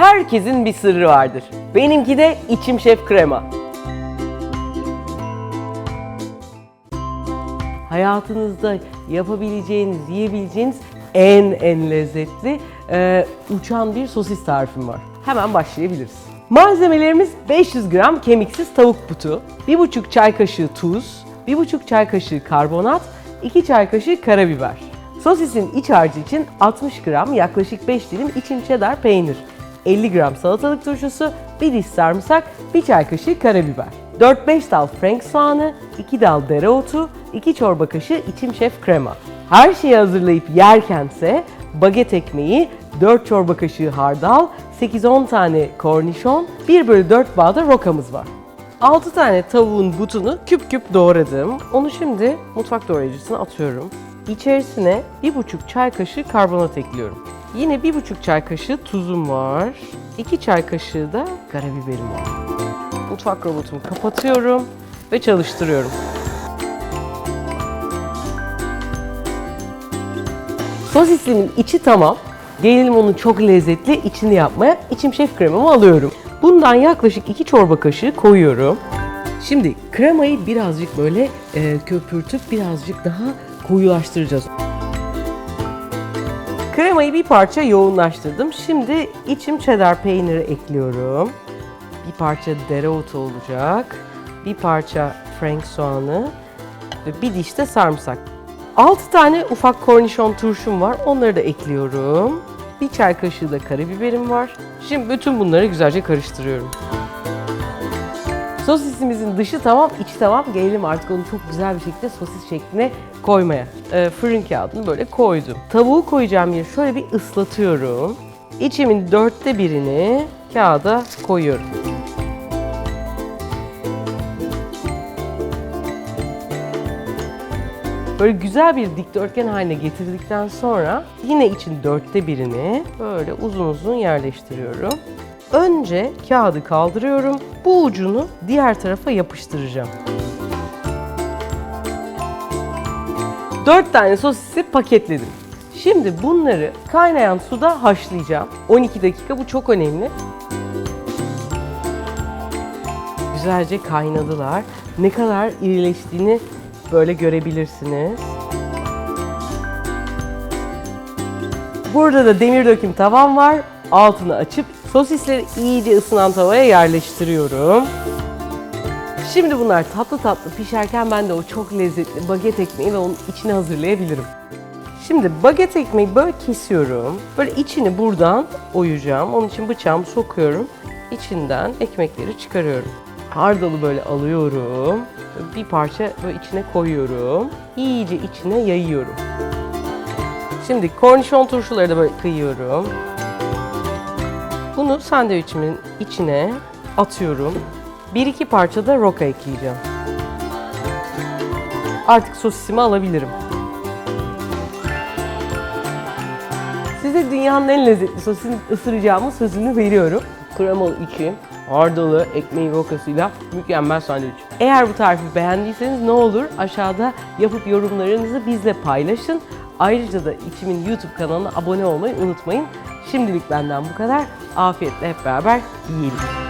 Herkesin bir sırrı vardır. Benimki de içim şef krema. Hayatınızda yapabileceğiniz, yiyebileceğiniz en en lezzetli e, uçan bir sosis tarifim var. Hemen başlayabiliriz. Malzemelerimiz 500 gram kemiksiz tavuk butu, 1,5 çay kaşığı tuz, 1,5 çay kaşığı karbonat, 2 çay kaşığı karabiber. Sosisin iç harcı için 60 gram yaklaşık 5 dilim içim cheddar peynir, 50 gram salatalık turşusu, 1 diş sarımsak, 1 çay kaşığı karabiber. 4-5 dal frank soğanı, 2 dal dereotu, 2 çorba kaşığı içim şef krema. Her şeyi hazırlayıp yerkense baget ekmeği, 4 çorba kaşığı hardal, 8-10 tane kornişon, 1 bölü 4 bağ da rokamız var. 6 tane tavuğun butunu küp küp doğradım. Onu şimdi mutfak doğrayıcısına atıyorum. İçerisine 1,5 çay kaşığı karbonat ekliyorum. Yine 1,5 çay kaşığı tuzum var. 2 çay kaşığı da karabiberim var. Mutfak robotumu kapatıyorum ve çalıştırıyorum. Sosisimin içi tamam. Gelelim onun çok lezzetli içini yapmaya. İçim şef kremamı alıyorum. Bundan yaklaşık 2 çorba kaşığı koyuyorum. Şimdi kremayı birazcık böyle e, köpürtüp birazcık daha koyulaştıracağız. Kremayı bir parça yoğunlaştırdım. Şimdi içim cheddar peyniri ekliyorum. Bir parça dereotu olacak. Bir parça frank soğanı ve bir diş de sarımsak. 6 tane ufak kornişon turşum var. Onları da ekliyorum. Bir çay kaşığı da karabiberim var. Şimdi bütün bunları güzelce karıştırıyorum. Sosisimizin dışı tamam, içi tamam. Gelelim artık onu çok güzel bir şekilde sosis şekline koymaya. Ee, fırın kağıdını böyle koydum. Tavuğu koyacağım yeri şöyle bir ıslatıyorum. İçimin dörtte birini kağıda koyuyorum. Böyle güzel bir dikdörtgen haline getirdikten sonra yine için dörtte birini böyle uzun uzun yerleştiriyorum. Önce kağıdı kaldırıyorum. Bu ucunu diğer tarafa yapıştıracağım. 4 tane sosisi paketledim. Şimdi bunları kaynayan suda haşlayacağım. 12 dakika bu çok önemli. Güzelce kaynadılar. Ne kadar irileştiğini böyle görebilirsiniz. Burada da demir döküm tavam var. Altını açıp sosisleri iyice ısınan tavaya yerleştiriyorum. Şimdi bunlar tatlı tatlı pişerken ben de o çok lezzetli baget ekmeği ve onun içini hazırlayabilirim. Şimdi baget ekmeği böyle kesiyorum. Böyle içini buradan oyacağım. Onun için bıçağımı sokuyorum. İçinden ekmekleri çıkarıyorum. Hardalı böyle alıyorum. Bir parça böyle içine koyuyorum. İyice içine yayıyorum. Şimdi kornişon turşuları da böyle kıyıyorum. Bunu sandviçimin içine atıyorum. Bir iki parça da roka ekleyeceğim. Artık sosisimi alabilirim. Size dünyanın en lezzetli sosisini ısıracağımın sözünü veriyorum. Kremalı içi, hardalı, ekmeği rokasıyla mükemmel sandviç. Eğer bu tarifi beğendiyseniz ne olur aşağıda yapıp yorumlarınızı bizle paylaşın. Ayrıca da İçim'in YouTube kanalına abone olmayı unutmayın. Şimdilik benden bu kadar. Afiyetle hep beraber yiyelim.